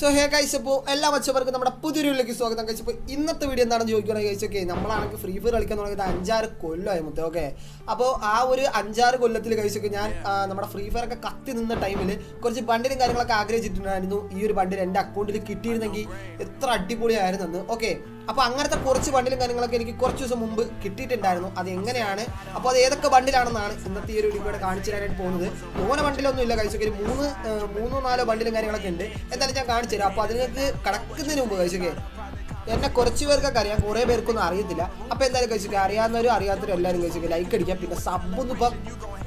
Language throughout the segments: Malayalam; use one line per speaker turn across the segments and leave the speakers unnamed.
സോ ഹേ കഴിച്ച ഇപ്പോൾ എല്ലാ മച്ചവർക്കും നമ്മുടെ പുതിയൊരു വീട്ടിലേക്ക് സ്വാഗതം. കഴിച്ചു ഇപ്പോൾ ഇന്നത്തെ വീഡിയോ എന്താണെന്ന് ചോദിക്കുകയാണെങ്കിൽ കഴിച്ചു ഓക്കെ നമ്മളാണെങ്കിൽ ഫ്രീ ഫയർ കളിക്കാൻ തുടങ്ങിയത് അഞ്ചാറ് കൊല്ലമായി മുത്തേ ഓക്കെ അപ്പോൾ ആ ഒരു അഞ്ചാറ് കൊല്ലത്തിൽ കഴിച്ചൊക്കെ ഞാൻ നമ്മുടെ ഫ്രീ ഫയർ ഒക്കെ കത്തി നിന്ന ടൈമിൽ കുറച്ച് ബണ്ടിലും കാര്യങ്ങളൊക്കെ ആഗ്രഹിച്ചിട്ടുണ്ടായിരുന്നു. ഈ ഒരു ബണ്ടിൽ എന്റെ അക്കൗണ്ടിൽ കിട്ടിയിരുന്നെങ്കിൽ എത്ര അടിപൊളിയായിരുന്നെന്ന് ഓക്കെ അപ്പോൾ അങ്ങനത്തെ കുറച്ച് ബണ്ടിലും കാര്യങ്ങളൊക്കെ എനിക്ക് കുറച്ച് ദിവസം മുമ്പ് കിട്ടിയിട്ടുണ്ടായിരുന്നു. അത് എങ്ങനെയാണ്? അപ്പോൾ അത് ഏതൊക്കെ ബണ്ടിലാണെന്നാണ് ഇന്നത്തെ ഈ ഒരു വീഡിയോ കാണിച്ചു തരാനായിട്ട് പോകുന്നത്. മൂന്ന് ബണ്ടിലൊന്നും ഇല്ല കഴിച്ചൊക്കെ ഒരു മൂന്ന് മൂന്നോ നാലോ ബണ്ടിലും കാര്യങ്ങളൊക്കെ ഉണ്ട്. എന്തായാലും ഞാൻ കാണിച്ചു തരാം. അപ്പോൾ അതിനകത്ത് കടക്കുന്നതിന് മുമ്പ് കഴിച്ചൊക്കെ എന്നെ കുറച്ച് പേർക്കൊക്കെ അറിയാം. കുറേ പേർക്കൊന്നും അറിയത്തില്ല. അപ്പോൾ എന്തായാലും കഴിച്ചൊക്കെ അറിയാവുന്നവരും അറിയാത്തവരും എല്ലാവരും കഴിച്ചൊക്കെ ലൈക്ക് അടിക്കാം പിന്നെ സബ് ഒന്നും ഇപ്പം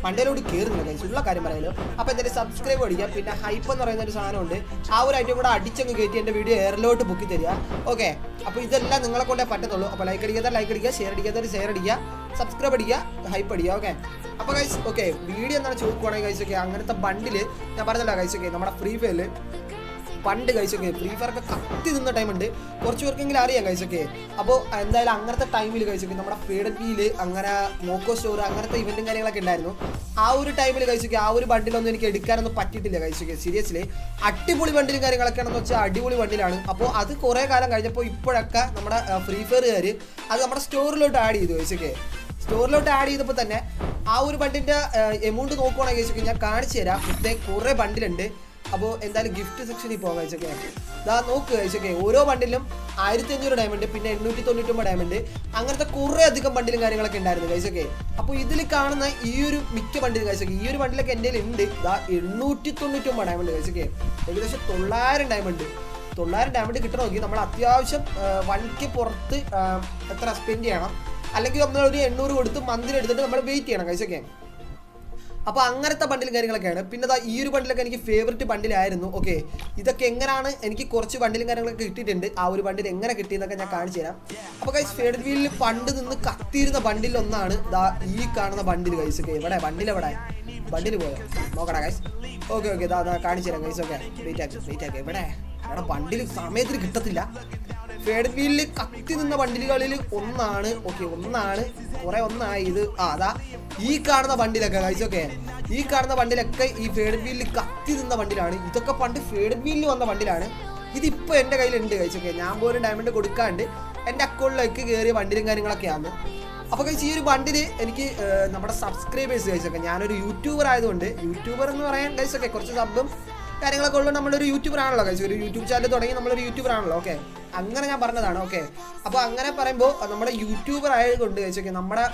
മണ്ടയിലോട്ട് കയറുന്നില്ല കഴിച്ചു ഉള്ള കാര്യം പറയാലോ. അപ്പോൾ എന്തായാലും സബ്സ്ക്രൈബ് അടിക്കുക. പിന്നെ ഹൈപ്പ് എന്ന് പറയുന്ന ഒരു സാധനമുണ്ട്. ആ ഒരു ഐറ്റം കൂടെ അടിച്ചങ്ങ് കയറ്റി എന്റെ വീഡിയോ എയറിലോട്ട് ബുക്കി തരിക. ഓക്കെ അപ്പോൾ ഇതെല്ലാം നിങ്ങളെ കൊണ്ടേ പറ്റത്തുള്ളൂ. അപ്പോൾ ലൈക്ക് അടിക്കാത്ത ലൈക്ക് അടിക്കുക ഷെയർ അടിക്കാത്ത ഷെയർ അടിക്കുക സബ്സ്ക്രൈബ് അടിക്കുക ഹൈപ്പ് അടിക്കുക. ഓക്കെ അപ്പോൾ ഗൈസ് ഓക്കെ വീഡിയോ എന്താണ് ചോദിക്കുവാണെങ്കിൽ ഗൈസ് ഓക്കെ അങ്ങനത്തെ ബണ്ടിൽ ഞാൻ പറഞ്ഞല്ലോ ഗൈസ് ഓക്കെ നമ്മുടെ ഫ്രീ ഫയറിൽ പണ്ട് കഴിച്ചൊക്കെ. ഫ്രീ ഫയർ ഒക്കെ കത്തി നിന്ന ടൈമുണ്ട് കുറച്ച് പേർക്കെങ്കിലും അറിയാം കഴിച്ചൊക്കെ. അപ്പോൾ എന്തായാലും അങ്ങനത്തെ ടൈമിൽ കഴിച്ചൊക്കെ നമ്മുടെ ഫീഡൻബിയിൽ അങ്ങനെ മോക്കോ സ്റ്റോർ അങ്ങനത്തെ ഇവന്റും കാര്യങ്ങളൊക്കെ ഉണ്ടായിരുന്നു. ആ ഒരു ടൈമിൽ കഴിച്ചൊക്കെ ആ ഒരു ബണ്ടിലൊന്നും എനിക്ക് എടുക്കാനൊന്നും പറ്റിയിട്ടില്ല കഴിച്ചൊക്കെ. സീരിയസ്ലി അടിപൊളി ബണ്ടിലും കാര്യങ്ങളൊക്കെ ആണെന്ന് വെച്ചാൽ അടിപൊളി ബണ്ടിലാണ് അപ്പോൾ അത് കുറേ കാലം കഴിഞ്ഞപ്പോൾ ഇപ്പോഴൊക്കെ നമ്മുടെ ഫ്രീ ഫയറുകാർ അത് നമ്മുടെ സ്റ്റോറിലോട്ട് ആഡ് ചെയ്തു കഴിച്ചൊക്കെ. സ്റ്റോറിലോട്ട് ആഡ് ചെയ്തപ്പോൾ തന്നെ ആ ഒരു ബണ്ടിന്റെ എമൗണ്ട് നോക്കുവാണെങ്കിൽ ഞാൻ കാണിച്ചു തരാം. ഇതേ കുറേ ബണ്ടിലുണ്ട് അപ്പോൾ എന്തായാലും ഗിഫ്റ്റ് സെക്ഷനിൽ പോകാം കഴിച്ചൊക്കെ ഇതാ നോക്ക് കഴിച്ചൊക്കെ ഓരോ ബണ്ടിലും ആയിരത്തി അഞ്ഞൂറ് ഡയമണ്ട് പിന്നെ എണ്ണൂറ്റി തൊണ്ണൂറ്റൊമ്പത് ഡയമണ്ട് അങ്ങനത്തെ കുറേ അധികം ബണ്ടിലും കാര്യങ്ങളൊക്കെ ഉണ്ടായിരുന്നു കഴിച്ചൊക്കെ അപ്പോൾ ഇതിൽ കാണുന്ന ഈ ഒരു മിക്ക ബണ്ടിലും കഴിച്ചൊക്കെ ഈ ഒരു ബണ്ടിലൊക്കെ എന്റെ ഉണ്ട് ഇതാ എണ്ണൂറ്റി തൊണ്ണൂറ്റൊമ്പത് ഡയമണ്ട് കഴിച്ചൊക്കെ ഏകദേശം തൊള്ളായിരം ഡയമണ്ട് തൊള്ളായിരം ഡയമണ്ട് കിട്ടണമെങ്കിൽ നമ്മൾ അത്യാവശ്യം വൺ കെ പുറത്ത് എത്ര സ്പെൻഡ് ചെയ്യണം. അല്ലെങ്കിൽ നമ്മൾ ഒരു എണ്ണൂറ് കൊടുത്ത് മന്തിൽ എടുത്തിട്ട് നമ്മൾ വെയിറ്റ് ചെയ്യണം കഴിച്ചൊക്കെ അപ്പോൾ അങ്ങനത്തെ ബണ്ടിലും കാര്യങ്ങളൊക്കെയാണ്. പിന്നെ ദാ ഈ ഒരു ബണ്ടിലൊക്കെ എനിക്ക് ഫേവററ്റ് ബണ്ടിലായിരുന്നു ഓക്കെ ഇതൊക്കെ എങ്ങനെയാണ് എനിക്ക് കുറച്ച് ബണ്ടിലും കാര്യങ്ങളൊക്കെ കിട്ടിയിട്ടുണ്ട്. ആ ഒരു ബണ്ടിൽ എങ്ങനെ കിട്ടിയെന്നൊക്കെ ഞാൻ കാണിച്ചു തരാം. അപ്പോൾ കൈസ് ഫേഡ് വീലിൽ പണ്ട് നിന്ന് കത്തിയിരുന്ന ബണ്ടിൽ ഒന്നാണ് ദാ ഈ കാണുന്ന ബണ്ടിൽ കൈസ് ഒക്കെ എവിടെ? ബണ്ടിൽ എവിടെ? ബണ്ടിൽ പോയോ? നോക്കടാ കൈസ് ഓക്കെ ഓക്കെ ദാ കാണിച്ചു തരാം കൈസ് ഓക്കെ വെയിറ്റ് ആക്കി വെയിറ്റ് ആക്കി. എവിടെ? എടാ ബണ്ടിൽ സമയത്തിന് കിട്ടത്തില്ല. ഫേഡ് കത്തി നിന്ന വണ്ടികളിൽ ഒന്നാണ് ഓക്കെ ഒന്നാണ് കുറെ ഒന്നായി ഇത്. ആ അതാ ഈ കാണുന്ന ബണ്ടിലൊക്കെ കഴിച്ചൊക്കെ ഈ കാണുന്ന ബണ്ടിലൊക്കെ ഈ ഫേഡ് വീലിൽ കത്തി നിന്ന ബണ്ടിലാണ് ഇതൊക്കെ പണ്ട് ഫേഡ് വീലിൽ വന്ന ബണ്ടിലാണ് ഇതിപ്പോൾ എന്റെ കയ്യിലുണ്ട് കഴിച്ചൊക്കെ ഞാൻ പോലും ഡയമണ്ട് കൊടുക്കാണ്ട് എന്റെ അക്കൗണ്ടിലേക്ക് കയറിയ വണ്ടിയിലും കാര്യങ്ങളൊക്കെയാണ് അപ്പോൾ കഴിച്ച് ഈ ഒരു ബണ്ടിൽ എനിക്ക് നമ്മുടെ സബ്സ്ക്രൈബേഴ്സ് കഴിച്ചൊക്കെ ഞാനൊരു യൂട്യൂബർ ആയതുകൊണ്ട് യൂട്യൂബർ എന്ന് പറയാൻ കഴിച്ചൊക്കെ കുറച്ച് സബും കാര്യങ്ങളൊക്കെ ഉള്ളു നമ്മളൊരു യൂട്യൂബർ ആണല്ലോ കഴിച്ചു ഒരു യൂട്യൂബ് ചാനൽ തുടങ്ങി നമ്മളൊരു യൂട്യൂബർ ആണല്ലോ ഓക്കെ അങ്ങനെ ഞാൻ പറഞ്ഞതാണ് ഓക്കെ അപ്പോൾ അങ്ങനെ പറയുമ്പോൾ നമ്മുടെ യൂട്യൂബർ ആയതുകൊണ്ട് കഴിച്ചൊക്കെ നമ്മുടെ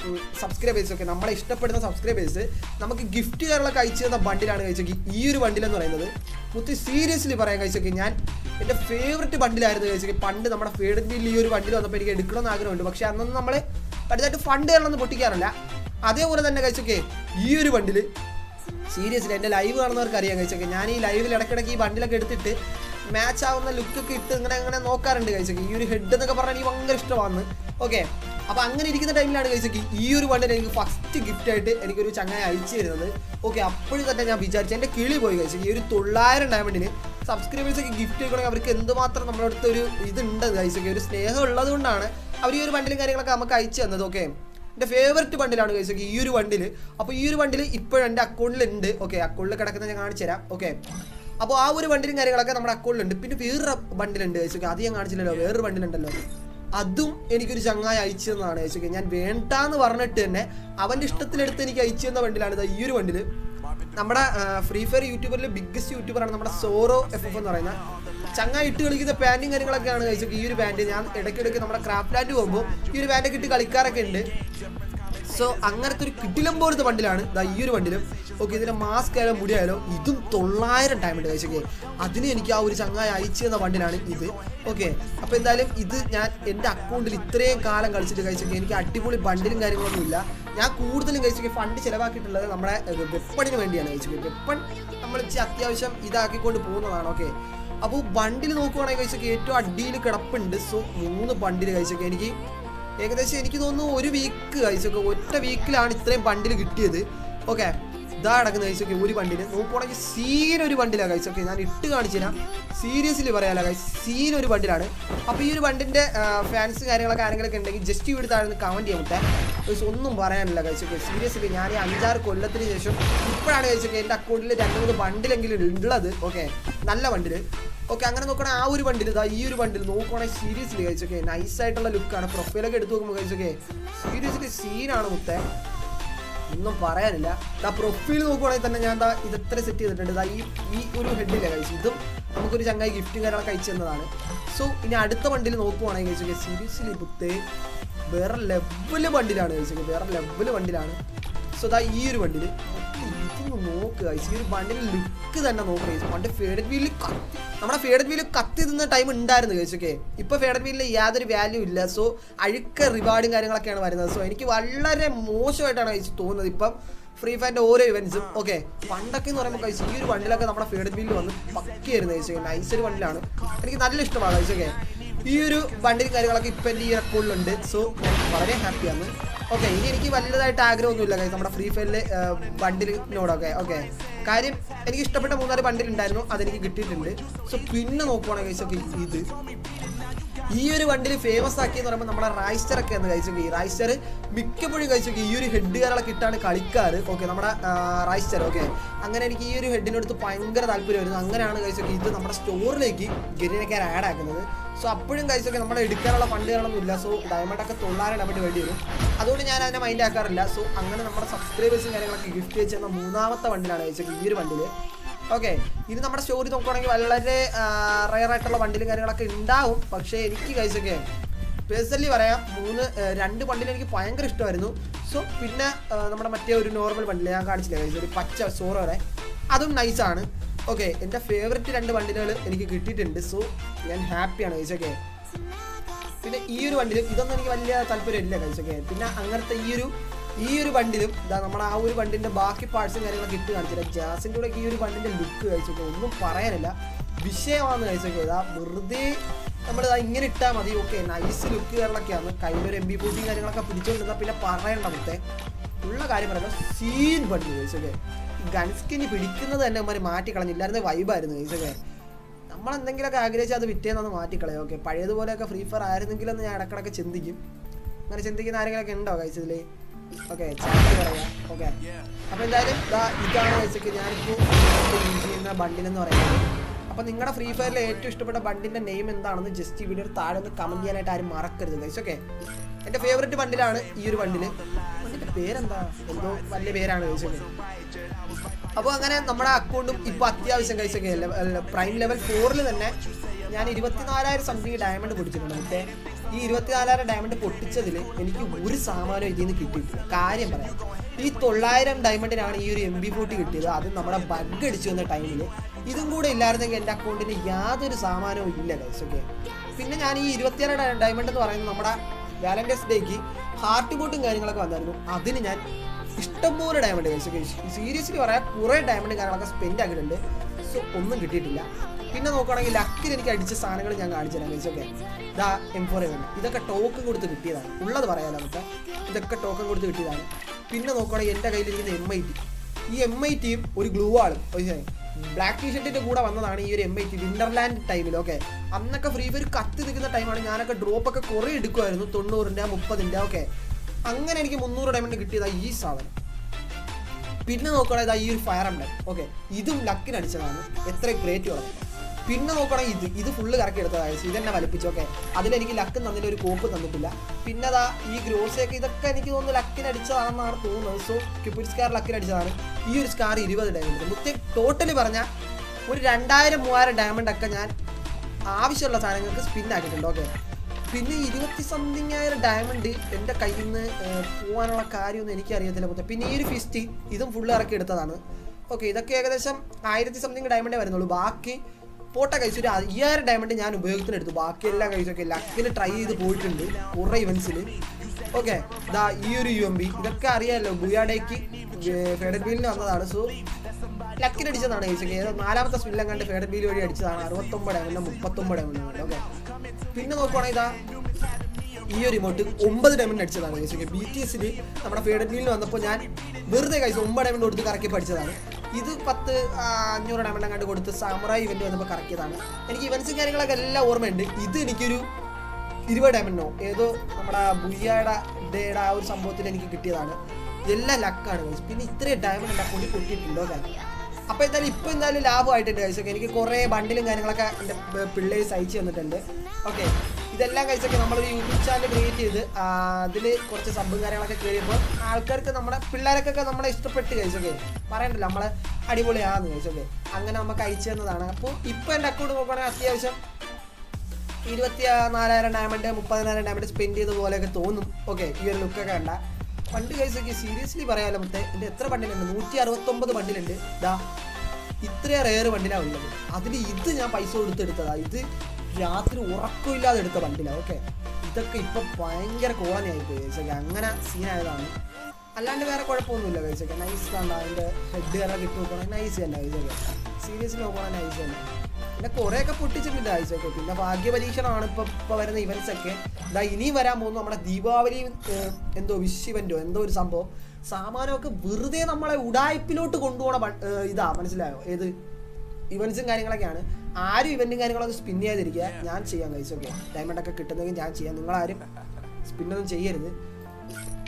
സബ്സ്ക്രൈബേഴ്സ് ഒക്കെ നമ്മളെ ഇഷ്ടപ്പെടുന്ന സബ്സ്ക്രൈബേഴ്സ് നമുക്ക് ഗിഫ്റ്റ് കാര്യങ്ങളൊക്കെ അയച്ചു തന്ന ബണ്ടിലാണ് കഴിച്ചൊക്കെ ഈ ഒരു ബണ്ടിലെന്ന് പറയുന്നത്. മുത്തി സീരിയസ്ലി പറയാൻ കഴിച്ചൊക്കെ ഞാൻ എന്റെ ഫേവററ്റ് ബണ്ടിലായിരുന്നു കഴിച്ചൊക്കെ പണ്ട് നമ്മുടെ ഫേവററ്റ് ഈ ഒരു ബണ്ടിൽ വന്നപ്പോൾ എനിക്ക് എടുക്കണമെന്ന് ആഗ്രഹമുണ്ട് പക്ഷേ അന്നൊന്നും നമ്മൾ വലുതായിട്ട് ഫണ്ട് കാര്യങ്ങളൊന്നും പൊട്ടിക്കാറില്ല. അതേപോലെ തന്നെ കഴിച്ചൊക്കെ ഈ ഒരു ബണ്ടിൽ സീരിയസ്ലി എന്റെ ലൈവ് കാണുന്നവർക്ക് അറിയാൻ കഴിച്ചൊക്കെ. ഞാൻ ഈ ലൈവിൽ ഇടയ്ക്കിടയ്ക്ക് ഈ ബണ്ടിലൊക്കെ എടുത്തിട്ട് മാച്ച് ആവുന്ന ലുക്കൊക്കെ ഇട്ട് ഇങ്ങനെ അങ്ങനെ നോക്കാറുണ്ട് കഴിച്ചൊക്കെ. ഈ ഒരു ഹെഡ് എന്നൊക്കെ പറഞ്ഞാൽ എനിക്ക് ഭയങ്കര ഇഷ്ടമാണ് ഓക്കെ അപ്പോൾ അങ്ങനെ ഇരിക്കുന്ന ടൈമിലാണ് കഴിച്ചൊക്കെ ഈ ഒരു ബണ്ടിൽ എനിക്ക് ഫസ്റ്റ് ഗിഫ്റ്റ് ആയിട്ട് എനിക്കൊരു ചങ്ങായി അയച്ചു തരുന്നത്. ഓക്കെ അപ്പോഴും തന്നെ ഞാൻ വിചാരിച്ചു എന്റെ കിളി പോയി കഴിച്ചു ഈ ഒരു തൊള്ളായിരം ഡയമണ്ടിന് സബ്സ്ക്രൈബേഴ്സൊക്കെ ഗിഫ്റ്റ് കൊടുക്കണമെങ്കിൽ അവർക്ക് എന്തുമാത്രം നമ്മുടെ അടുത്ത് ഒരു ഇതുണ്ട് കഴിച്ചൊക്കെ. ഒരു സ്നേഹം ഉള്ളത് കൊണ്ടാണ് അവർ ഈ ഒരു ബണ്ടിലും കാര്യങ്ങളൊക്കെ നമുക്ക് അയച്ചു തന്നത്. ഓക്കെ എന്റെ ഫേവററ്റ് ബണ്ടിലാണ് കഴിച്ചത് ഈ ഒരു ബണ്ടിൽ അപ്പോൾ ഈ ഒരു ബണ്ടിൽ ഇപ്പോഴും എന്റെ അക്കൗണ്ടിൽ ഉണ്ട് ഓക്കെ അക്കൗണ്ടിൽ കിടക്കുന്ന ഞാൻ കാണിച്ചു തരാം. ഓക്കെ. അപ്പോൾ ആ ഒരു ബണ്ടിലും കാര്യങ്ങളൊക്കെ നമ്മുടെ അക്കൗണ്ടിലുണ്ട് പിന്നെ വേറൊരു ബണ്ടിലുണ്ട് ഓക്കെ അത് ഞാൻ കാണിച്ചില്ലല്ലോ. വേറൊരു വണ്ടിലുണ്ടല്ലോ അതും എനിക്കൊരു ചങ്ങായി അയച്ചു തന്നതാണ് കഴിച്ചൊക്കെ ഞാൻ വേണ്ടാന്ന് പറഞ്ഞിട്ട് തന്നെ അവന്റെ ഇഷ്ടത്തിലെടുത്ത് എനിക്ക് അയച്ചു തന്ന വണ്ടിലാണ് ഇതാ ഈ ഒരു വണ്ടിൽ നമ്മുടെ ഫ്രീ ഫയർ യൂട്യൂബറിൽ ബിഗ്ഗസ്റ്റ് യൂട്യൂബറാണ് നമ്മുടെ സോറോ എഫ് എഫ് എന്ന് പറയുന്ന ചങ്ങ ഇട്ട് കളിക്കുന്ന പാന്റും കാര്യങ്ങളൊക്കെയാണ് കഴിച്ചത്. ഈ ഒരു പാന്റ് ഞാൻ ഇടയ്ക്കിടയ്ക്ക് നമ്മുടെ ക്രാഫ്റ്റ് ലാൻഡ് പോകുമ്പോൾ ഈ ഒരു പാന്റൊക്കെ ഇട്ട് കളിക്കാറൊക്കെ ഉണ്ട്. സോ അങ്ങനത്തെ ഒരു കിടിലം പോലത്തെ വണ്ടിലാണ് ദാ ഈ ഒരു വണ്ടിയിലും ഓക്കെ ഇതിന്റെ മാസ്ക് ആയാലും മുടി ആയാലും ഇതും തൊള്ളായിരം ടൈം ഉണ്ട് കഴിച്ചൊക്കെ. അതിന് എനിക്ക് ആ ഒരു ചങ്ങായി അയച്ചു തന്ന വണ്ടിലാണ് ഇത്. ഓക്കെ അപ്പോൾ എന്തായാലും ഇത് ഞാൻ എന്റെ അക്കൗണ്ടിൽ ഇത്രയും കാലം കളിച്ചിട്ട് കഴിച്ചൊക്കെ. എനിക്ക് അടിപൊളി ബണ്ടിലും കാര്യങ്ങളൊന്നും ഇല്ല. ഞാൻ കൂടുതലും കഴിച്ചൊക്കെ ഫണ്ട് ചിലവാക്കിയിട്ടുള്ളത് നമ്മുടെ വെപ്പണിന് വേണ്ടിയാണ് കഴിച്ചത് വെപ്പൺ നമ്മൾ അത്യാവശ്യം ഇതാക്കിക്കൊണ്ട് പോകുന്നതാണ്. ഓക്കെ അപ്പോൾ ബണ്ടിൽ നോക്കുവാണെങ്കിൽ കഴിച്ചൊക്കെ ഏറ്റവും അടിയിൽ കിടപ്പുണ്ട്. സോ മൂന്ന് ബണ്ടിൽ കഴിച്ചൊക്കെ എനിക്ക് ഏകദേശം എനിക്ക് തോന്നുന്നു ഒരു വീക്ക് കഴിച്ചൊക്കെ ഒറ്റ വീക്കിലാണ് ഇത്രയും ബണ്ടിൽ കിട്ടിയത്. ഓക്കെ ഇതാ നടക്കുന്ന കഴിച്ചൊക്കെ ഒരു ബണ്ടിൽ നോക്കുവാണെങ്കിൽ സീൻ ഒരു ബണ്ടിലാണ് കഴിച്ചൊക്കെ ഞാൻ ഇട്ട് കാണിച്ചില്ല സീരിയസ്ലി പറയാലോ കൈസ് സീൻ ഒരു ബണ്ടിലാണ് അപ്പോൾ ഈ ഒരു ബണ്ടിന്റെ ഫാൻസ് കാര്യങ്ങളൊക്കെ ആരെങ്കിലൊക്കെ ഉണ്ടെങ്കിൽ ജസ്റ്റ് ഇവിടെ താഴെ കമന്റ് ചെയ്യാൻ മുട്ടേ ഒന്നും പറയാനില്ല കഴിച്ചൊക്കെ സീരിയസ്ലി ഞാൻ ഈ അഞ്ചാറ് കൊല്ലത്തിന് ശേഷം ഇപ്പോഴാണ് കഴിച്ചൊക്കെ എന്റെ അക്കൗണ്ടിൽ രണ്ട് മൂന്ന് ബണ്ടിലെങ്കിലും ഉള്ളത്. ഓക്കെ നല്ല ബണ്ടിൽ ഓക്കെ അങ്ങനെ നോക്കണേ ആ ഒരു വണ്ടിയിൽ ഇതാ ഈ ഒരു വണ്ടിയിൽ നോക്കുവാണെങ്കിൽ സീരിയസ്ലി കഴിച്ചൊക്കെ നൈസ് ആയിട്ടുള്ള ലുക്കാണ് പ്രൊഫൈലൊക്കെ എടുത്ത് നോക്കുമ്പോൾ കഴിച്ചൊക്കെ സീരിയസ്ലി സീനാണ് മുത്തേ. ഒന്നും പറയാനില്ല. ദാ പ്രൊഫൈൽ നോക്കുവാണെങ്കിൽ തന്നെ ഞാൻ എന്താ ഇത് എത്ര സെറ്റ് ചെയ്തിട്ടുണ്ട്. ഇതാ ഈ ഈ ഒരു ഹെഡില്ല കഴിച്ചു ഇതും നമുക്കൊരു ചങ്ങായി ഗിഫ്റ്റും കാര്യങ്ങളൊക്കെ അയച്ചു തന്നതാണ്. സോ ഇനി അടുത്ത വണ്ടിയിൽ നോക്കുവാണെങ്കിൽ കഴിച്ചൊക്കെ സീരിയസ്ലി ബുത്തേ വേറെ ലെവൽ വണ്ടിയിലാണ് കഴിച്ചത് വേറെ ലെവൽ വണ്ടിയിലാണ്. സോ ഇതാ ഈ ഒരു വണ്ടിയിൽ നോക്കുക guys. ഈ ഒരു വണ്ടിയുടെ ലുക്ക് തന്നെ നോക്കുക പണ്ട് ഫേഡഡ് വീലിൽ നമ്മുടെ ഫേഡഡ് വീൽ കത്തി തിന്ന ടൈം ഉണ്ടായിരുന്നു കഴിച്ചൊക്കെ ഇപ്പൊ ഫേഡഡ് വീലിൽ യാതൊരു വാല്യൂ ഇല്ല. സോ അഴുക്ക റിവാർഡും കാര്യങ്ങളൊക്കെയാണ് വരുന്നത്. സോ എനിക്ക് വളരെ മോശമായിട്ടാണ് കഴിച്ച് തോന്നുന്നത് ഇപ്പം ഫ്രീ ഫയറിന്റെ ഓരോ ഇവന്റ്സും ഓക്കെ പണ്ടൊക്കെ എന്ന് പറയുമ്പോൾ കഴിച്ച് ഈ ഒരു വണ്ടിലൊക്കെ നമ്മുടെ ഫേഡ് വീലിൽ വന്ന് പക്കിയായിരുന്നു കഴിച്ചു നൈസ് ഒരു വണ്ടിലാണ് എനിക്ക് നല്ല ഇഷ്ടമാണ് കഴിച്ചൊക്കെ ഈ ഒരു വണ്ടിയും കാര്യങ്ങളൊക്കെ ഇപ്പം എന്റെ ഈ അക്കൗണ്ടിലുണ്ട് സോ ഞാൻ വളരെ ഹാപ്പിയാണ് ഓക്കെ ഇനി എനിക്ക് വലുതായിട്ട് ആഗ്രഹമൊന്നുമില്ല കാര്യം നമ്മുടെ ഫ്രീ ഫയറിലെ ബണ്ടിലിനോടൊക്കെ ഓക്കെ കാര്യം എനിക്ക് ഇഷ്ടപ്പെട്ട മൂന്നാൽ ബണ്ടിൽ ഉണ്ടായിരുന്നു അതെനിക്ക് കിട്ടിയിട്ടുണ്ട്. സോ പിന്നെ നോക്കുവാണെങ്കിൽ ഇത്. ഈ ഒരു വണ്ടിയിൽ ഫേമസ് ആക്കിയെന്ന് പറയുമ്പോൾ നമ്മുടെ റൈസ്റ്റർ ഒക്കെ എന്ന് കഴിച്ചു ഈ റൈസ്റ്റർ മിക്കപ്പോഴും കഴിച്ചു ഈ ഒരു ഹെഡ് കാരളൊക്കെ ഇട്ടാണ് കളിക്കാറ്. ഓക്കെ നമ്മുടെ റൈസ്റ്റർ ഓക്കെ അങ്ങനെ എനിക്ക് ഈ ഒരു ഹെഡിനടുത്ത് ഭയങ്കര താല്പര്യമായിരുന്നു അങ്ങനെയാണ് കഴിച്ചു ഇത് നമ്മുടെ സ്റ്റോറിലേക്ക് ഗരീനക്കാർ ആഡ് ആക്കുന്നത്. സോ അപ്പോഴും കഴിച്ചൊക്കെ നമ്മൾ എടുക്കാനുള്ള ഫണ്ടുകളൊന്നും ഇല്ല. സോ ഡയമണ്ട് ഒക്കെ തൊള്ളായിരം അവിടെ വേണ്ടി വരും അതുകൊണ്ട് ഞാൻ അതിനെ മൈൻഡ് ആക്കാറില്ല. സോ അങ്ങനെ നമ്മുടെ സബ്സ്ക്രൈബേഴ്സും കാര്യങ്ങളൊക്കെ ഗിഫ്റ്റ് വെച്ച് മൂന്നാമത്തെ വണ്ടിയിലാണ് കഴിച്ചത് ഈ ഒരു വണ്ടിയിൽ ഓക്കെ ഇത് നമ്മുടെ സ്റ്റോറി നോക്കുവാണെങ്കിൽ വളരെ റയർ ആയിട്ടുള്ള വണ്ടിയിലും കാര്യങ്ങളൊക്കെ ഉണ്ടാവും. പക്ഷേ എനിക്ക് കഴിച്ചൊക്കെ പേഴ്സണലി പറയാം മൂന്ന് രണ്ട് വണ്ടിയിൽ എനിക്ക് ഭയങ്കര ഇഷ്ടമായിരുന്നു. സോ പിന്നെ നമ്മുടെ മറ്റേ ഒരു നോർമൽ വണ്ടിയിൽ ഞാൻ കാണിച്ചില്ല കഴിച്ചു ഒരു പച്ച സോറ വരെ. അതും നൈസാണ് ഓക്കെ എന്റെ ഫേവററ്റ് രണ്ട് വണ്ടികൾ എനിക്ക് കിട്ടിയിട്ടുണ്ട്. സോ ഞാൻ ഹാപ്പിയാണ് കഴിച്ചൊക്കെ പിന്നെ ഈ ഒരു വണ്ടിയിൽ ഇതൊന്നും എനിക്ക് വലിയ താല്പര്യമില്ല കഴിച്ചൊക്കെ പിന്നെ അങ്ങനത്തെ ഈ ഒരു ഈ ഒരു വണ്ടിയിലും ഇതാ നമ്മുടെ ആ ഒരു വണ്ടിന്റെ ബാക്കി പാർട്സും കാര്യങ്ങളൊക്കെ ഇട്ട് കാണിച്ചില്ല ജാസിന്റെ കൂടെ ഈ ഒരു വണ്ടിന്റെ ലുക്ക് കഴിച്ചൊക്കെ ഒന്നും പറയാനില്ല. വിഷയമാണെന്ന് കഴിച്ചൊക്കെ ഇതാ വെറുതെ നമ്മൾ ഇതാ ഇങ്ങനെ ഇട്ടാൽ മതി. ഓക്കെ നൈസ് ലുക്ക് കാര്യങ്ങളൊക്കെയാണ് കയ്യിലൊരു എം ബി ഫോർട്ടിയും കാര്യങ്ങളൊക്കെ പിടിച്ചുകൊണ്ടിരുന്ന പിന്നെ പറയണ്ട മുത്തേ. ഉള്ള കാര്യം പറയുമ്പോൾ സീൻ വണ്ടി കഴിച്ചൊക്കെ. ഗൺസ്കിന് പിടിക്കുന്നത് തന്നെ മാറി മാറ്റി കളഞ്ഞില്ലായിരുന്ന വൈബായിരുന്നു കഴിച്ചൊക്കെ. നമ്മൾ എന്തെങ്കിലുമൊക്കെ ആഗ്രഹിച്ച് അത് വിറ്റേന്നൊന്ന് മാറ്റിക്കളയും. ഓക്കെ പഴയതുപോലെയൊക്കെ ഫ്രീ ഫയർ ആയിരുന്നെങ്കിലെന്ന് ഞാൻ ഇടക്കിടക്ക് ചിന്തിക്കും. അങ്ങനെ ചിന്തിക്കുന്ന ആരെങ്കിലൊക്കെ ഉണ്ടോ കഴിച്ചതിൽ ഓക്കെ ഓക്കെ അപ്പോൾ എന്തായാലും ഇതാണ് വെച്ചിട്ട് ഞാനിപ്പോൾ യൂസ് ചെയ്യുന്ന ബണ്ടിലെന്ന് പറയുന്നത് അപ്പോൾ നിങ്ങളുടെ ഫ്രീ ഫയറിലെ ഏറ്റവും ഇഷ്ടപ്പെട്ട ബണ്ടിന്റെ നെയിം എന്താണെന്ന് ജസ്റ്റ് ഈ വീഡിയോ താഴെ ഒന്ന് കമന്റ് ചെയ്യാനായിട്ട് ആരും മറക്കരുത് ഓക്കെ എന്റെ ഫേവറേറ്റ് ബണ്ടിലാണ് ഈ ഒരു ബണ്ടിൽ പേരെന്താ? എന്തോ വലിയ പേരാണ് ചോദിച്ചത് അപ്പോൾ അങ്ങനെ നമ്മുടെ അക്കൗണ്ടും ഇപ്പോൾ അത്യാവശ്യം കഴിച്ചൊക്കെ പ്രൈം ലെവൽ ഫോറിൽ തന്നെ ഞാൻ ഇരുപത്തിനാലായിരം സംതിങ് ഡയമണ്ട് പിടിച്ചിട്ടുണ്ട് മറ്റേ ഈ ഇരുപത്തിനാലായിരം ഡയമണ്ട് പൊട്ടിച്ചതിൽ എനിക്ക് ഒരു സാമാനം ഇതിൽ നിന്ന് കിട്ടിയിട്ടില്ല. കാര്യം പറയാം. ഈ തൊള്ളായിരം ഡയമണ്ടിനാണ് ഈ ഒരു എം ബി ഫോർട്ടി കിട്ടിയത്. അത് നമ്മുടെ ബഗ് അടിച്ചു വന്ന ടൈമിൽ ഇതും കൂടെ ഇല്ലായിരുന്നെങ്കിൽ എന്റെ അക്കൗണ്ടിന് യാതൊരു സാമാനവും ഇല്ല ഗൈസ് ഓക്കെ പിന്നെ ഞാൻ ഈ ഇരുപത്തിയാറ് ഡയമണ്ട് എന്ന് പറയുന്നത് നമ്മുടെ വാലന്റൈൻസ് ഡേക്ക് ഹാർട്ട് ബോട്ടും കാര്യങ്ങളൊക്കെ വന്നായിരുന്നു. അതിന് ഞാൻ ഇഷ്ടംപോലെ ഡയമണ്ട് കഴിച്ചു സീരിയസ്ലി പറയാം കുറേ ഡയമണ്ട് കാര്യങ്ങളൊക്കെ സ്പെൻഡ് ആക്കിയിട്ടുണ്ട്. സോ ഒന്നും കിട്ടിയിട്ടില്ല. പിന്നെ നോക്കുകയാണെങ്കിൽ ലക്കിൽ എനിക്ക് അടിച്ച സാധനങ്ങൾ ഞാൻ കാണിച്ചു തരാം. ഓക്കെ ഇതാ എം ഫോർ എവൻ ഇതൊക്കെ ടോക്കൺ കൊടുത്ത് കിട്ടിയതാണ്. ഉള്ളത് പറയാമല്ലോ നമുക്ക്. ഇതൊക്കെ ടോക്കൺ കൊടുത്ത് കിട്ടിയതാണ്. പിന്നെ നോക്കുകയാണെങ്കിൽ എന്റെ കയ്യിലിരിക്കുന്ന എം ഐ ടി ഈ എം ഐ ടിയും ഒരു ഗ്ലൂ ആളും ബ്ലാക്ക് ടീഷർട്ടിന്റെ കൂടെ വന്നതാണ് ഈ ഒരു എം ഐ ടി വിന്റർലാൻഡ് ടൈമിൽ ഓക്കെ അന്നൊക്കെ ഫ്രീ ഫയർ കത്തി നിൽക്കുന്ന ടൈമാണ് ഞാനൊക്കെ ഡ്രോപ്പ് ഒക്കെ കുറേ എടുക്കുമായിരുന്നു തൊണ്ണൂറിന്റെ മുപ്പതിന്റെ ഓക്കെ അങ്ങനെ എനിക്ക് മുന്നൂറ് ഡയമണ്ട് കിട്ടിയതാണ് ഈ സാധനം. പിന്നെ നോക്കുകയാണെങ്കിൽ ഈ ഒരു ഫയർ എംബ്ലം ഓക്കെ ഇതും ലക്കിന് അടിച്ചതാണ്. എത്ര ഗ്രേറ്റ് ഉള്ളത് പിന്നെ നോക്കുകയാണെങ്കിൽ ഇത് ഇത് ഫുള്ള് കറക്കി എടുത്തതായ ഇത് തന്നെ വലിപ്പിച്ചോക്കെ അതിലെനിക്ക് ലക്ക് തന്നില്ല ഒരു കോപ്പ് തന്നിട്ടില്ല. പിന്നെ അതാ ഈ ഗ്രോസയൊക്കെ ഇതൊക്കെ എനിക്ക് തോന്നുന്നു ലക്കിന് അടിച്ചതാണെന്നാണ് തോന്നുന്നത്. സോ ക്യൂപ്പിഡ് സ്കാർ ലക്കിന് അടിച്ചതാണ് ഈ ഒരു സ്കാർ ഇരുപത് ഡയമണ്ട് മുത്തേ ടോട്ടലി പറഞ്ഞാൽ ഒരു രണ്ടായിരം മൂവായിരം ഡയമണ്ട് ഒക്കെ ഞാൻ ആവശ്യമുള്ള സാധനങ്ങൾക്ക് സ്പിൻ ആക്കിയിട്ടുണ്ട് ഓക്കെ പിന്നെ ഇരുപത്തി സംതിങ് ആയിരം ഡയമണ്ട് എന്റെ കയ്യിൽ നിന്ന് പോകാനുള്ള കാര്യമൊന്നും എനിക്കറിയത്തില്ല മൊത്തം. പിന്നെ ഈ ഒരു ഫിസ്റ്റ് ഇതും ഫുള്ള് ഇറക്കി എടുത്തതാണ്. ഓക്കെ ഇതൊക്കെ ഏകദേശം ആയിരത്തി സംതിങ് ഡയമണ്ടേ വരുന്നുള്ളൂ. ബാക്കി പോട്ട കൈസ് ഒരു അയ്യായിരം ഡയമണ്ട് ഞാൻ ഉപയോഗത്തിന് എടുത്തു. ബാക്കി എല്ലാ കൈസൊക്കെ ലക്കിന് ട്രൈ ചെയ്ത് പോയിട്ടുണ്ട്. കുറേ ഇവൻസിൽ ഓക്കെ ദാ ഈ ഒരു യു എം ബി ഇതൊക്കെ അറിയാമല്ലോ ഗുയാഡേക്ക് ഫെഡറൽ ബീലിന് വന്നതാണ്. സോ ലക്കിന് അടിച്ചതാണ് കഴിച്ചൊക്കെ ഏതോ നാലാമത്തെ സ്പില്ലം കണ്ട് ഫെഡറൽ ബീൽ വഴി അടിച്ചതാണ്. അറുപത്തൊമ്പത് ഡയമണ്ട് മുപ്പത്തൊമ്പത് ഡയമണ്ട് ഓക്കെ പിന്നെ നോക്കുവാണെങ്കിൽ ഇതാ ഈ ഒരു ഇമോട്ട് ഒമ്പത് ഡയമണ്ട് അടിച്ചതാണ് കഴിച്ചൊക്കെ ബി ടി എസിൽ നമ്മുടെ ഫേഡഡ് ബീലിന് വന്നപ്പോൾ ഞാൻ വെറുതെ കഴിച്ചു ഒമ്പത് ഡയമണ്ട് കൊടുത്ത് കറക്കി പഠിച്ചതാണ് ഇത് പത്ത് അഞ്ഞൂറ് ഡയമണ്ട് അങ്ങോട്ട് കൊടുത്ത് സാമറായി ഇവന്റ് വന്നപ്പോൾ കറക്കിയതാണ് എനിക്ക് ഇവൻസും കാര്യങ്ങളൊക്കെ എല്ലാം ഓർമ്മയുണ്ട്. ഇത് എനിക്കൊരു ഇരുപത് ഡയമണ്ടോ? ഏതോ നമ്മുടെ ബുയ്യയുടെ ഡേയുടെ ആ ഒരു സംഭവത്തിൽ എനിക്ക് കിട്ടിയതാണ്. എല്ലാം ലക്കാണ് ഗൈസ് പിന്നെ ഇത്രയും ഡയമണ്ട് എന്റെ അക്കൗണ്ടിൽ കൊട്ടിയിട്ടുണ്ടോ കാര്യം അപ്പോൾ എന്തായാലും ഇപ്പോൾ എന്തായാലും ലാഭമായിട്ടുണ്ട് ഗൈസ് ഓക്കെ എനിക്ക് കുറേ ബണ്ടിലും കാര്യങ്ങളൊക്കെ എന്റെ പിള്ളേഴ്സ് അയച്ചു തന്നിട്ടുണ്ട്. ഓക്കെ ഇതെല്ലാം കഴിച്ചൊക്കെ നമ്മളൊരു യൂട്യൂബ് ചാനൽ ക്രിയേറ്റ് ചെയ്ത് അതിൽ കുറച്ച് സബ് കാര്യങ്ങളൊക്കെ കയറിയപ്പോൾ ആൾക്കാർക്ക് നമ്മുടെ പിള്ളേർക്കൊക്കെ നമ്മളെ ഇഷ്ടപ്പെട്ട് കഴിച്ചൊക്കെ പറയണ്ടല്ലോ നമ്മളെ അടിപൊളിയാന്ന് കഴിച്ചൊക്കെ അങ്ങനെ നമുക്ക് അയച്ചു തന്നതാണ്. അപ്പോൾ ഇപ്പോൾ എന്റെ അക്കൗണ്ട് നോക്കുകയാണെങ്കിൽ അത്യാവശ്യം ഇരുപത്തി നാലായിരം ഡയമണ്ട് മുപ്പതിനായിരം ഡയമണ്ട് സ്പെൻഡ് ചെയ്ത പോലെയൊക്കെ തോന്നും. ഓക്കെ ഈ ഒരു ലുക്കൊക്കെ കണ്ട. പണ്ട് കഴിച്ചൊക്കെ സീരിയസ്ലി പറയാമല്ലോ മുത്തേ എന്റെ എത്ര പണ്ടിലുണ്ട്? നൂറ്റി അറുപത്തൊമ്പത് പണ്ടിലുണ്ട്. ഇതാ ഇത്രയേറെ ഏറെ വണ്ടിലാണ് ഉള്ളത്. അതിൽ ഇത് ഞാൻ പൈസ കൊടുത്തെടുത്തതാണ് ഇത് രാത്രി ഉറക്കമില്ലാതെ എടുത്ത വണ്ടിയിലാണ് ഓക്കെ. ഇതൊക്കെ ഇപ്പം ഭയങ്കര കോളനിയായി പോയി കഴിച്ചൊക്കെ അങ്ങനെ സീനായതാണ് അല്ലാണ്ട് വേറെ കുഴപ്പമൊന്നുമില്ല കഴിച്ചൊക്കെ നൈസ് കണ്ട. അതിന്റെ ഹെഡ് കയറാൻ കിട്ടി നോക്കുകയാണെങ്കിൽ നൈസ് തന്നെ കഴിച്ചൊക്കെ സീരിയസ് നോക്കുകയാണെങ്കിൽ നൈസ് തന്നെ പിന്നെ കുറേയൊക്കെ പൊട്ടിച്ചിട്ടുണ്ട് ആഴ്ചയൊക്കെ പിന്നെ ഭാഗ്യപരീക്ഷണമാണ് ഇപ്പൊ ഇപ്പൊ വരുന്ന ഇവന്റ്സ് ഒക്കെ. ഇതാ ഇനിയും വരാൻ പോകുന്നു നമ്മുടെ ദീപാവലി എന്തോ വിഷ് ഇവന്റോ എന്തോ ഒരു സംഭവം. സാമാനമൊക്കെ വെറുതെ നമ്മളെ ഉടായ്പിലോട്ട് കൊണ്ടുപോകണ ഇതാ. മനസ്സിലായോ? ഏത്? ഇവന്റ്സും കാര്യങ്ങളൊക്കെയാണ്. ആരും ഇവന്റും കാര്യങ്ങളൊക്കെ സ്പിൻ ചെയ്യാതിരിക്കുക. ഞാൻ ചെയ്യാം ചെയ്യാൻ കഴിച്ചൊക്കെ ഡയമണ്ട് ഒക്കെ കിട്ടുന്നെങ്കിൽ ഞാൻ ചെയ്യാം. നിങ്ങളാരും സ്പിന്നൊന്നും ചെയ്യരുത്.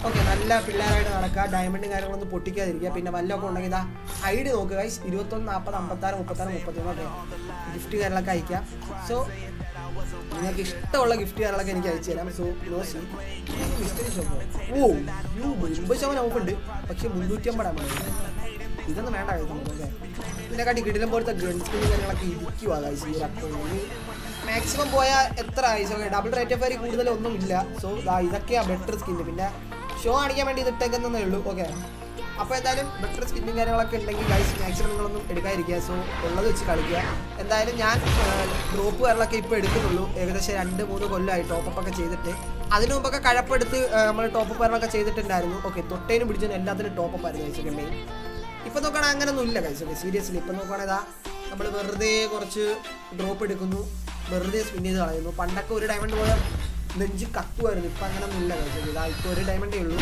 ഓക്കെ നല്ല പിള്ളേരായിട്ട് നടക്കുക. ഡയമണ്ടും കാര്യങ്ങളൊന്നും പൊട്ടിക്കാതിരിക്കുക. പിന്നെ വല്ലതൊക്കെ ഉണ്ടെങ്കിൽ ഇതാ ഐ ഡി നോക്കുക ഗൈസ് ഇരുപത്തൊന്ന് നാൽപ്പത് അമ്പത്താറ് മുപ്പത്താറ് മുപ്പത്തൊന്ന് ഓക്കെ ഗിഫ്റ്റ് കാര്യങ്ങളൊക്കെ അയക്കാം. സോ നിങ്ങൾക്ക് ഇഷ്ടമുള്ള ഗിഫ്റ്റ് കാര്യങ്ങളൊക്കെ എനിക്ക് അയച്ചു തരാം. So no see mystery shop oh you മുമ്പ് ശതമാനം ഓഫുണ്ട് പക്ഷെ മുന്നൂറ്റി അമ്പതാണ് ഇതൊന്നും വേണ്ട ഇതിനെക്കാട്ടി കിടിലം പോലത്തെ ഗൺ സ്കിൻ കാര്യങ്ങളൊക്കെ ഇരിക്കുവാ ഗൈസ് ഈ മാക്സിമം പോയാൽ എത്ര ആയിസോ ഡബിൾ റേറ്റ് ഓഫ് ഫയർ കൂടുതലൊന്നും ഇല്ല. സോ ഇതൊക്കെയാണ് ബെറ്റർ സ്കിൻ പിന്നെ ഷോ കാണിക്കാൻ വേണ്ടി ഇത് ഉള്ളൂ. ഓക്കെ അപ്പോൾ എന്തായാലും ബെറ്റർ സ്കിന്നും കാര്യങ്ങളൊക്കെ ഉണ്ടെങ്കിൽ ഗൈസ് മാക്സിമം നിങ്ങളൊന്നും എടുക്കാതിരിക്കുക. സോ ഉള്ളത് വെച്ച് കളിക്കുക. എന്തായാലും ഞാൻ ഡ്രോപ്പ് കാര്യങ്ങളൊക്കെ ഇപ്പോൾ എടുക്കുന്നുള്ളൂ. ഏകദേശം രണ്ട് മൂന്ന് കൊല്ലമായി ടോപ്പപ്പ് ഒക്കെ ചെയ്തിട്ട്. അതിനു മുമ്പൊക്കെ കഴപ്പെടുത്ത് നമ്മൾ ടോപ്പ് കാര്യങ്ങളൊക്കെ ചെയ്തിട്ടുണ്ടായിരുന്നു. ഓക്കെ തൊട്ടേനും പിടിച്ചതിനും എല്ലാത്തിനും ടോപ്പപ്പ് ആയിരുന്നു ഒക്കെ മെയിൻ ഇപ്പൊ നോക്കുകയാണെങ്കിൽ അങ്ങനൊന്നും ഇല്ല കഴിച്ചൊക്കെ സീരിയസ്ലി ഇപ്പൊ നോക്കുകയാണെങ്കിൽ നമ്മൾ വെറുതെ കുറച്ച് ഡ്രോപ്പ് എടുക്കുന്നു. വെറുതെ സ്പിൻ ചെയ്ത് കളയുന്നു. പണ്ടൊക്കെ ഒരു ഡയമണ്ട് പോയാൽ നെഞ്ച് കത്തുമായിരുന്നു ഇപ്പൊ അങ്ങനൊന്നും ഇല്ല ഗൈസ് ഇതാ ഇപ്പൊ ഒരു ഡയമണ്ടേ ഉള്ളൂ.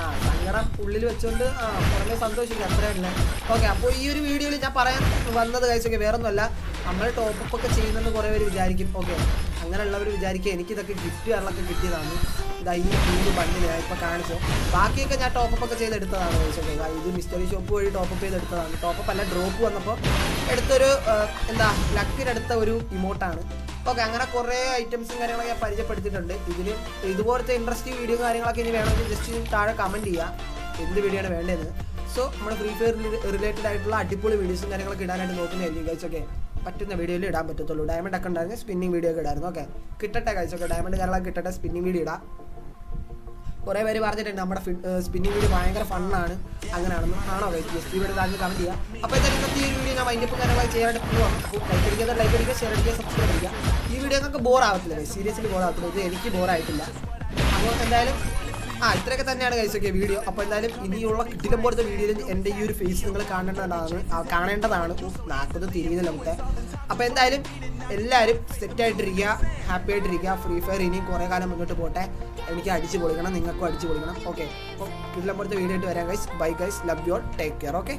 ആ സങ്കടം ഉള്ളിൽ വെച്ചുകൊണ്ട് ആ പുറമെ സന്തോഷിക്കുക അത്രയല്ല ഓക്കെ അപ്പോൾ ഈ ഒരു വീഡിയോയിൽ ഞാൻ പറയാൻ വന്നത് കഴിച്ചൊക്കെ വേറെ ഒന്നുമല്ല നമ്മൾ ടോപ്പപ്പ് ഒക്കെ ചെയ്യുന്നെന്ന് കുറേ പേര് വിചാരിക്കും. ഓക്കെ അങ്ങനെയുള്ളവർ വിചാരിക്കുക എനിക്കിതൊക്കെ ഗിഫ്റ്റ് കാരണമൊക്കെ കിട്ടിയതാണ്. ഇതാ ഈ മൂന്ന് ബണ്ടിൽ ഞാൻ ഇപ്പോൾ കാണിച്ചു. ബാക്കിയൊക്കെ ഞാൻ ടോപ്പ് ഒക്കെ ചെയ്തെടുത്തതാണ് ചോദിച്ചത് ഇതാ മിസ്റ്ററി ഷോപ്പ് വഴി ടോപ്പപ്പ് ചെയ്തെടുത്തതാണ്. ടോപ്പ് അല്ല ഡ്രോപ്പ് വന്നപ്പോൾ എടുത്തൊരു എന്താ ലക്കിനെടുത്ത ഒരു ഇമോട്ടാണ് ഓക്കെ അങ്ങനെ കുറേ ഐറ്റംസും കാര്യങ്ങളൊക്കെ ഞാൻ പരിചയപ്പെടുത്തിയിട്ടുണ്ട്. ഇതിൽ ഇതുപോലത്തെ ഇൻട്രസ്റ്റിംഗ് വീഡിയോ കാര്യങ്ങളൊക്കെ ഇനി വേണമെങ്കിൽ ജസ്റ്റ് താഴെ കമന്റ് ചെയ്യുക എന്ത് വീഡിയോ ആണ് വേണ്ടതെന്ന് സോ നമ്മുടെ ഫ്രീ ഫയർ റിലേറ്റഡ് ആയിട്ടുള്ള അടിപൊളി വീഡിയോസും കാര്യങ്ങളൊക്കെ ഇടാനായിട്ട് നോക്കുന്നതായിരിക്കും ഗൈസ് ഒക്കെ പറ്റുന്ന വീഡിയോയിൽ ഇടാൻ പറ്റത്തുള്ളൂ. ഡയമണ്ട് ഒക്കെ ഉണ്ടായിരുന്നു സ്പിന്നിങ് വീഡിയോ ഒക്കെ ഇടായിരുന്നു. ഓക്കെ കിട്ടട്ടെ കഴിച്ചൊക്കെ ഡയമണ്ട് കേരള കിട്ടട്ടെ സ്പിന്നിങ് വീഡിയോ ഇടാം. കുറേ പേര് പറഞ്ഞിട്ടുണ്ട് നമ്മുടെ സ്പിന്നിങ് വീഡിയോ ഭയങ്കര ഫണ്ണാണ് അങ്ങനെയാണെന്ന്. ആണോ ഗൈസ് ജസ്റ്റ് വീഡിയോ താഴെ കമന്റ് ചെയ്യുക അപ്പോൾ ഇന്നത്തെ ഈ വീഡിയോ ഞാൻ വൈൻഡപ്പ് കാര്യങ്ങളൊക്കെ ചെയ്യാനായിട്ട് പോവാം അപ്പോൾ ലൈക്ക് അടിക്കുക ലൈക്ക് അടിക്കുക ഷെയർ അടിക്കുക സബ്സ്ക്രൈബ് ചെയ്യുക ഈ വീഡിയോ നിങ്ങൾക്ക് ബോർ ആവത്തില്ല സീരിയസ്ലി ബോർ ആവത്തില്ല. ഇത് എനിക്ക് ബോർ ആയിട്ടില്ല. അപ്പോൾ എന്തായാലും ആ ഇത്രയൊക്കെ തന്നെയാണ് കഴിച്ചൊക്കെ വീഡിയോ അപ്പോൾ എന്തായാലും ഇനിയുള്ള കിട്ടിലും പോലത്തെ വീഡിയോയിൽ എന്റെ ഈ ഒരു ഫേസ് നിങ്ങൾ കാണേണ്ടതാണ്. കാണേണ്ടതാണ്. നാക്കൊന്നും തിരിയുന്നില്ല നമുക്ക് അപ്പോൾ എന്തായാലും എല്ലാവരും സെറ്റായിട്ടിരിക്കുക ഹാപ്പി ആയിട്ടിരിക്കുക. ഫ്രീ ഫയർ ഇനിയും കുറേ കാലം മുന്നോട്ട് പോട്ടെ. എനിക്ക് അടിച്ച് പൊളിക്കണം നിങ്ങൾക്കും അടിച്ച് പൊളിക്കണം. ഓക്കെ അപ്പോൾ പോലത്തെ വീഡിയോ ആയിട്ട് വരാം guys bye guys love you all take care okay